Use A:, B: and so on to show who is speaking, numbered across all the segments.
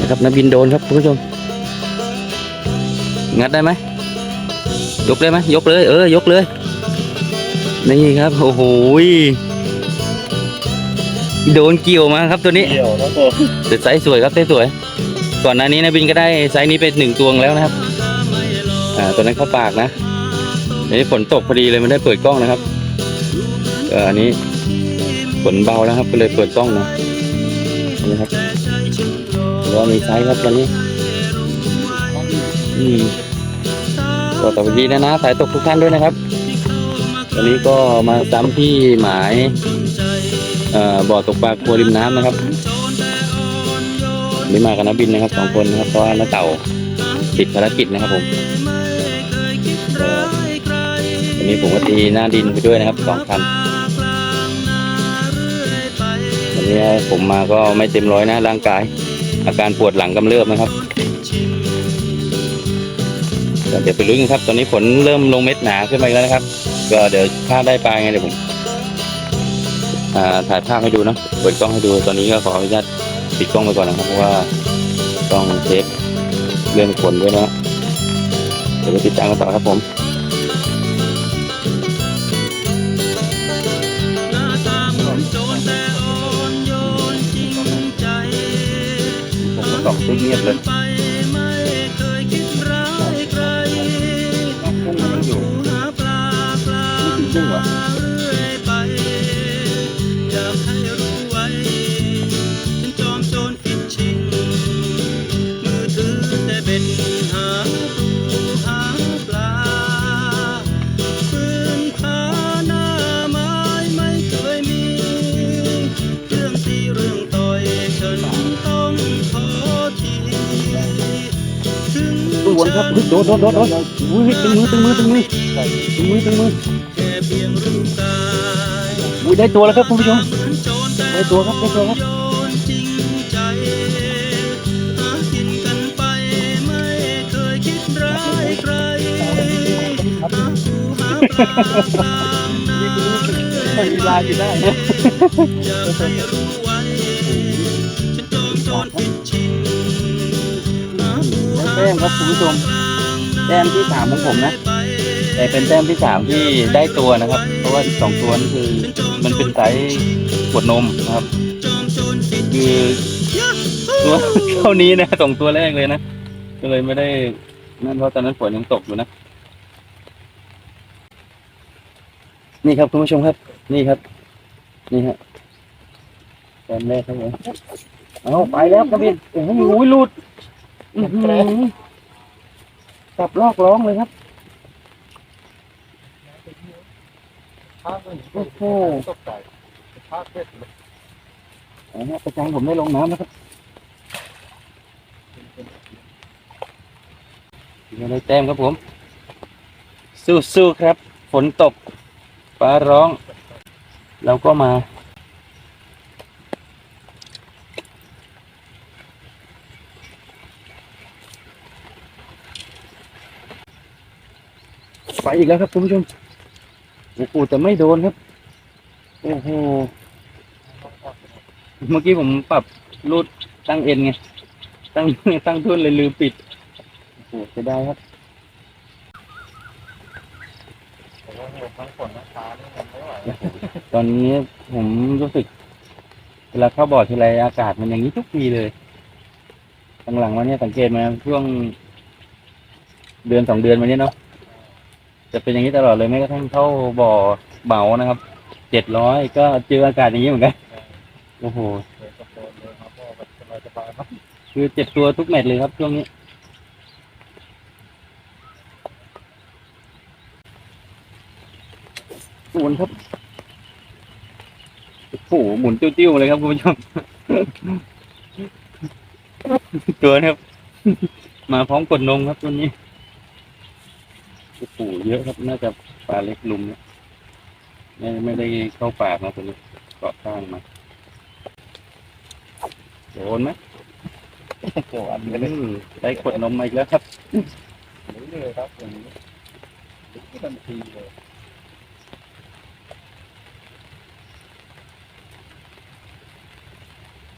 A: นะครับนักบินโดนครับคุณผู้ชม งัดได้ไหม ยกได้ไหมยกเลย เออ ยกเลย นี่ครับ โอ้โหโดนเกี่ยวมาครับตัวนี้
B: เกี่ยวครับผม
A: แต่ไซส์สวยครับไซส์สวย ก่อนหน้านี้นะบินก็ได้ไซส์นี้เป็นหนึ่งตวงแล้วนะครับ อ่าตัวนั้นเข้าปากนะอันนี้ฝนตกพอดีเลยมันได้เปิดกล้องนะครับ เอออันนี้ ฝนเบาแล้วครับ ก็เลยเปิดกล้องนะนี่ครับแล้วมีไซส์ครับตอนนี้ อืมก็ต่อไปดีนะนะสายตกทุกท่านด้วยนะครับตอนนี้ก็มาซ้ำที่หมายเอ่อบ่อตกปลาครัวริมน้ำนะครับวันนี่มากับนักบินนะครับสองคนนะครับเพราะว่าน้าเต่าติดภารกิจนะครับผมวันนี้ผมก็ตีหน้าดินไปด้วยนะครับสองคัน นี้ผมมาก็ไม่เต็มร้อยนะร่างกาย อาการปวดหลังกำเริบนะครับเดี๋ยวไปลุ้นกันครับ ตอนนี้ฝนเริ่มลงเม็ดหนาขึ้นมาแล้วนะครับ ก็เดี๋ยวถ้าได้ปลาไงเดี๋ยวผมถ่ายภาพให้ดูเนะเปิดกล้องให้ดูตอนนี้ก็ขออนุญาตปิดกล้องไปก่อนนะครับเพราะว่าต้องเช็คเรื่องฝนด้วยนะเดี๋ยวไปติดตามกันต่อครับผม ก็
C: ครั
A: บเฮ้ยโดนโดนโดนโดนอุ้ยตึงมือตึงมือตึงมือตึงมือตึงมืออุ้ยได้ตัวแล้วครับคุณผู้ชมได้ตัวครับได้ตัวครับ
C: นี่คยคิดร้ายใครหาปูหาปลากลางนาเรื่อย
A: มีลาอยู่ได้
C: นจ
A: ต้มครับคุณผู้ชมแต้มที่สามของผมนะแต่เป็นแต้มที่สามที่ได้ตัวนะครับ เพราะว่าสองตัวนี่คือมันเป็นไซส์ขวดนมนะครับ คือตัวเท่านี้นะสองตัวแรกเลยนะก็เลยไม่ได้นั่นเพราะตอนนั้นฝนยังตกอยู่นะ นี่ครับคุณผู้ชมครับ นี่ครับ นี่ฮะแต้มแรกครับผมเอาไปแล้วครับพี่โอ้โหหลุด อื้อหือจับลอกร้องเลยครับ โอ้โหเอาฮะประจานผมได้ลงน้ำนะครับยังได้แต้มครับผม สู้ๆครับ ฝนตกฟ้าร้อง เราก็มา ไปอีกแล้วครับคุณผู้ชมโอ้โหแต่ไม่โดนครับ โอ้โห เมื่อกี้ผมปรับรูดตั้งเอ็นไง ตั้งตั้งทุ่นเลยลืมปิด โอ้โหเสียดายครับตอนนี้ผมรู้สึก เวลาเข้าบ่อทีไรอากาศมันอย่างนี้ทุกทีเลยหลังๆวันนี้สังเกตมาช่วงเดือนสองเดือนมานี้เนาะ จะเป็นอย่างนี้ตลอดเลยแม้กระทั่งเข้าบ่อเหมานะครับเจ็ดร้อยก็เจออากาศอย่างนี้เหมือนกันโอ้โหคือเจ็บตัวทุกแมตช์เลยครับช่วงนี้ศูนย์ครับโอ้โหหมุนติ้วๆเลยครับคุณผู้ชมตัวนะครับ มาพร้อมกดนมครับตัวนี้ โอ้โหเยอะครับน่าจะปลาเล็กลุมเนี่ยไม่ไม่ได้เข้าปากนะตัวนี้เกาะข้างมาโดนไหม
B: โอ้อัน
A: อื
B: นี้
A: มได้ขวดนมมาอีกแล้วครับ
B: เลยครับอย่างนี้ทันทีเลย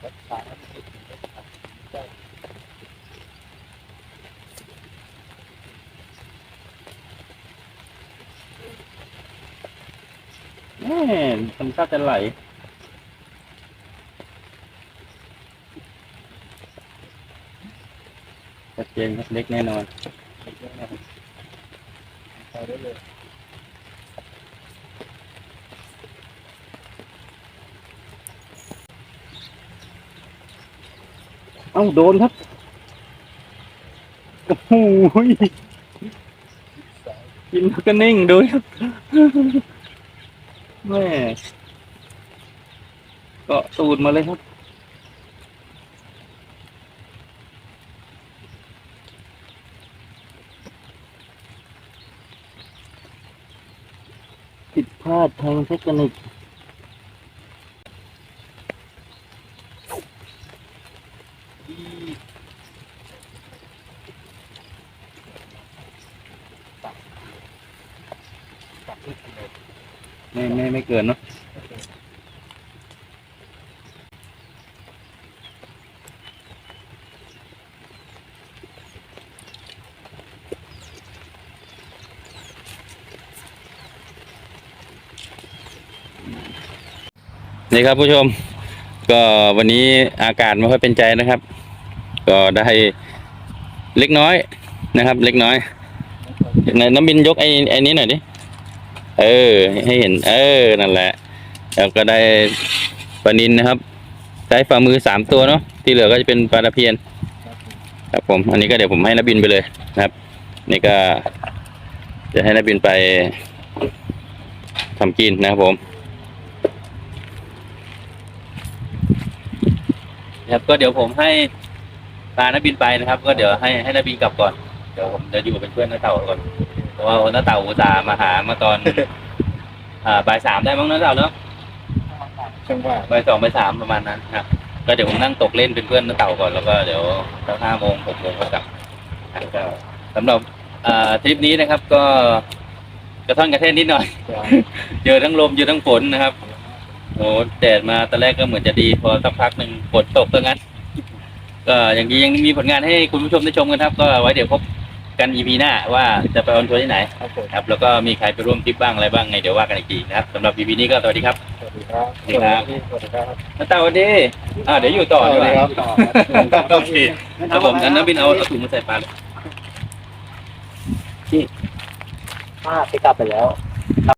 B: รักษาไม่ติดรักษาได้
A: แม่ ทำท่าจะไหลชัดเจนครับเล็กแน่นอน
B: ไปได้เลย
A: เอ้าโดนครับ โอ้โหยกินแล้วก็นิ่งดูครับ แม่เก็สูดมาเลยครับ ผิดพลาดทางเทคนิค
B: ตัดที่กิโล
A: ไม่เกินเนาะนี่ครับผู้ชม ก็วันนี้อากาศไม่ค่อยเป็นใจนะครับ ก็ได้เล็กน้อยนะครับ เล็กน้อยไหนน้ำบินยกไอ้ไอ้นี้หน่อยดิ เออ ให้เห็น เออ นั่นแหละ แล้วก็ได้ปลานินนะครับได้ฝ่ามือสามตัวเนาะ ที่เหลือก็จะเป็นปลาตะเพียน ครับผม อันนี้ก็เดี๋ยวผมให้นักบินไปเลยนะครับ นี่ก็ จะให้นักบินไปทำกินนะครับผมครับก็เดี๋ยวผมให้ปลานักบินไปนะครับ ก็เดี๋ยวให้ให้นักบินกลับก่อน เดี๋ยวผมจะอยู่เป็นเพื่อนน้าเต่าก่อน ว่าน้าเต่าอุตส่าห์มาหามาตอน อ่าบ่ายสามได้มั้งน้าเต่าเนาะ
B: ช่างว่า
A: บ่ายสองบ่ายสามประมาณนั้นครับ ก็เดี๋ยวผมนั่งตกเล่นเป็นเพื่อนน้าเต่าก่อนแล้วก็เดี๋ยวสักห้าโมงหกโมงก็กลับอะก็สำหรับอ่าทริปนี้นะครับ ก็กระท่อนกระเทศนิดหน่อยเจอทั้งลมเจอทั้งฝนนะครับโอ้แดดมาตอนแรกก็เหมือนจะดี พอสักพักหนึ่งฝนตกซะงั้น ก็อย่างนี้ยังมีผลงานให้คุณผู้ชมได้ชมกันครับ ก็ไว้เดี๋ยวพบ กันอีพีหน้าว่าจะไปออนทัวร์ที่ไหน
B: ครับผม
A: ครับแล้วก็มีใครไปร่วมทริปบ้างอะไรบ้างไงเดี๋ยวว่ากันอีกทีนะครับสำหรับอีพีนี้ก็สวัสดีครับ
B: สวัสดีครับ
A: สวัสดีครับ
B: สวัสดีครับ
A: น้าตาวันดีอ่าเดี๋ยวอยู่ต่อ
B: ส
A: ดี
B: วัส
A: ก
B: ดี
A: ว่า
B: ครับต่อ
A: โอเคครับผมนั้นน้ำบินเอาเอาถุงมาใส่ปลาเลย
B: ป้าไปกลับไปแล้ว
A: อ